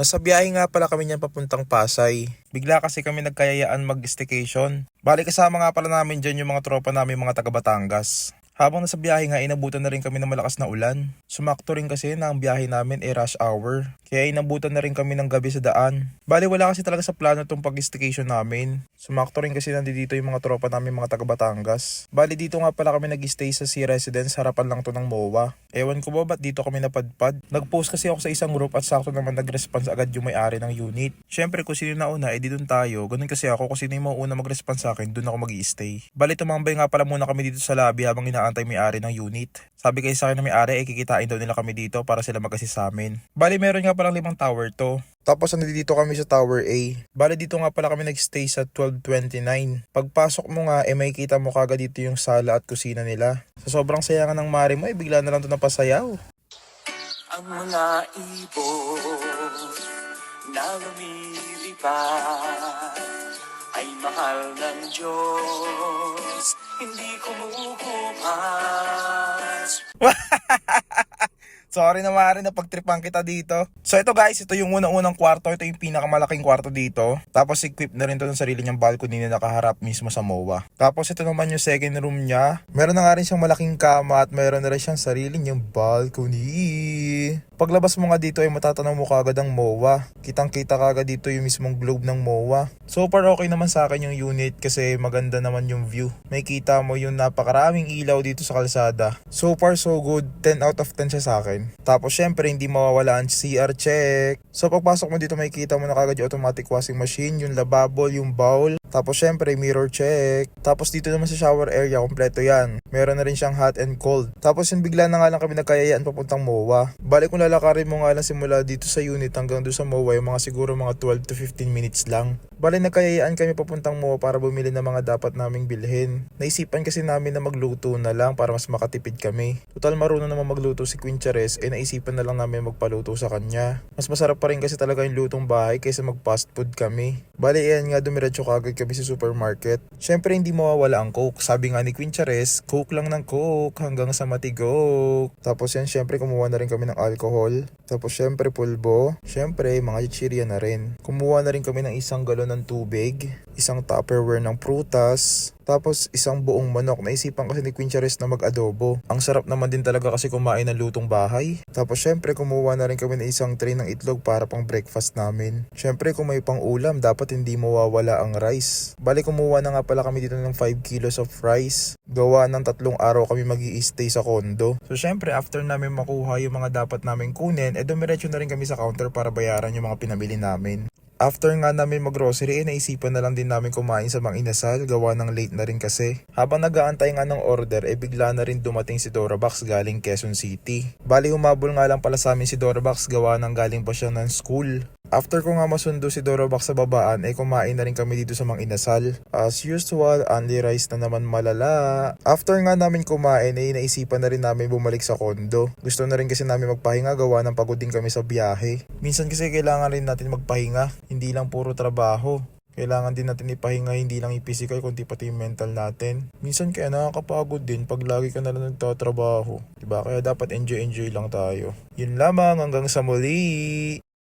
Nasa biyahe nga pala kami niyan papuntang Pasay. Bigla kasi kami nagkayayaan mag-staycation. Bali kasama nga pala namin dyan yung mga tropa namin mga taga Batangas. Habang nasa biyahe nga, inabutan na rin kami ng malakas na ulan. Sumakto rin kasi na ang biyahe namin ay rush hour. Kaya inabutan na rin kami ng gabi sa daan. Bali wala kasi talaga sa plano tong pag-staycation namin. Sumakto rin kasi nandito yung mga tropa namin mga taga Batangas. Bali dito nga pala kami nag-stay sa Sea Residence, harapan lang to ng MOA. Ewan ko ba ba't dito kami napadpad? Nag-post kasi ako sa isang group at sakto naman nag-response agad yung may-ari ng unit. Syempre kung sino nauna, edi dun tayo. Ganun kasi ako, kung sino yung mauna mag-response sa akin, dun ako mag stay Bali tumambay nga pala muna kami dito sa lobby habang inaantay may-ari ng unit. Sabi kasi sa akin na may-ari, eh kikitain daw nila kami dito para sila mag-assist sa amin. Bali meron nga palang limang tower to. Tapos nandito kami sa Tower A. Bali dito nga pala kami nagstay sa 1229. Pagpasok mo nga, eh makikita mo kagad dito yung sala at kusina nila. Sa sobrang saya nga ng mare mo, eh bigla na lang to napasayaw. Ang mga ibon na lumilipad ay mahal ng Diyos, hindi kumukupas. Sorry na Mari na pagtripan kita dito. So ito guys, ito yung unang-unang kwarto. Ito yung pinakamalaking kwarto dito. Tapos equip na rin to ng sarili niyang balcony na nakaharap mismo sa MOA. Tapos ito naman yung second room niya. Meron na nga rin siyang malaking kama at meron na rin siyang sarili niyang balcony. Paglabas mo nga dito ay matatanaw mo kagad ang MOA. Kitang kita kagad dito yung mismong globe ng MOA. So far okay naman sa akin yung unit kasi maganda naman yung view. May kita mo yung napakaraming ilaw dito sa kalsada. So far so good. 10 out of 10 siya sa akin. Tapos syempre hindi mawawala ang CR check. So pagpasok mo dito makikita mo na kagad yung automatic washing machine, yung lavabo, yung bowl. Tapos syempre mirror check. Tapos dito naman sa shower area, kompleto yan. Meron na rin siyang hot and cold. Tapos yun bigla na nga lang kami nagkayayaan papuntang MOA. Balik kung lalakarin mo nga lang simula dito sa unit hanggang doon sa MOA, yung mga siguro mga 12 to 15 minutes lang. Bali nagkayayaan kami papuntang MOA para bumili ng mga dapat naming bilhin. Naisipan kasi namin na magluto na lang para mas makatipid kami. Total marunong naman magluto si Queen Chares eh naisipan na lang namin magpaluto sa kanya. Mas masarap pa rin kasi talaga yung lutong bahay kaysa mag fast food kami. Bali yan nga dumiretso kagad kami sa supermarket. Syempre hindi mawawala ang Coke. Sabi nga ni Queen Chares, Coke lang ng Coke hanggang sa matigok. Tapos yan syempre kumuha na rin kami ng alcohol. Tapos syempre pulbo. Syempre mga chichirya na rin. Kumuha na rin kami ng isang galon ng tubig. Isang tupperware ng prutas. Tapos isang buong manok. Naisipan kasi ni Queen na mag-adobo. Ang sarap naman din talaga kasi kumain ng lutong bahay. Tapos syempre kumuha na rin kami ng isang tray ng itlog para pang breakfast namin. Syempre kung may pang ulam dapat hindi mawawala ang rice. Bali kumuha na nga pala kami dito ng 5 kilos of rice. Gawa ng tatlong araw kami mag stay sa kondo. So syempre after namin makuha yung mga dapat namin kunin, eh dumiretso na rin kami sa counter para bayaran yung mga pinabili namin. After nga namin mag-grocery, eh, naisipan na lang din namin kumain sa Mang Inasal, gawa ng late na rin kasi. Habang nag-aantay nga ng order, eh bigla na rin dumating si Dora Box galing Quezon City. Bali humabol nga lang pala sa amin si Dora Box gawa ng galing pa siya ng school. After ko nga masundo si Dora Box sa babaan, eh kumain na rin kami dito sa Mang Inasal. As usual, only rice na naman malala. After nga namin kumain, eh naisipan na rin namin bumalik sa kondo. Gusto na rin kasi namin magpahinga gawa ng pagod din kami sa biyahe. Minsan kasi kailangan rin natin magpahinga, hindi lang puro trabaho. Kailangan din natin ipahinga hindi lang yung physical kundi pati yung mental natin. Minsan kaya nakakapagod din pag lagi ka na lang nagtatrabaho. Diba? Kaya dapat enjoy-enjoy lang tayo. Yun lamang hanggang sa muli!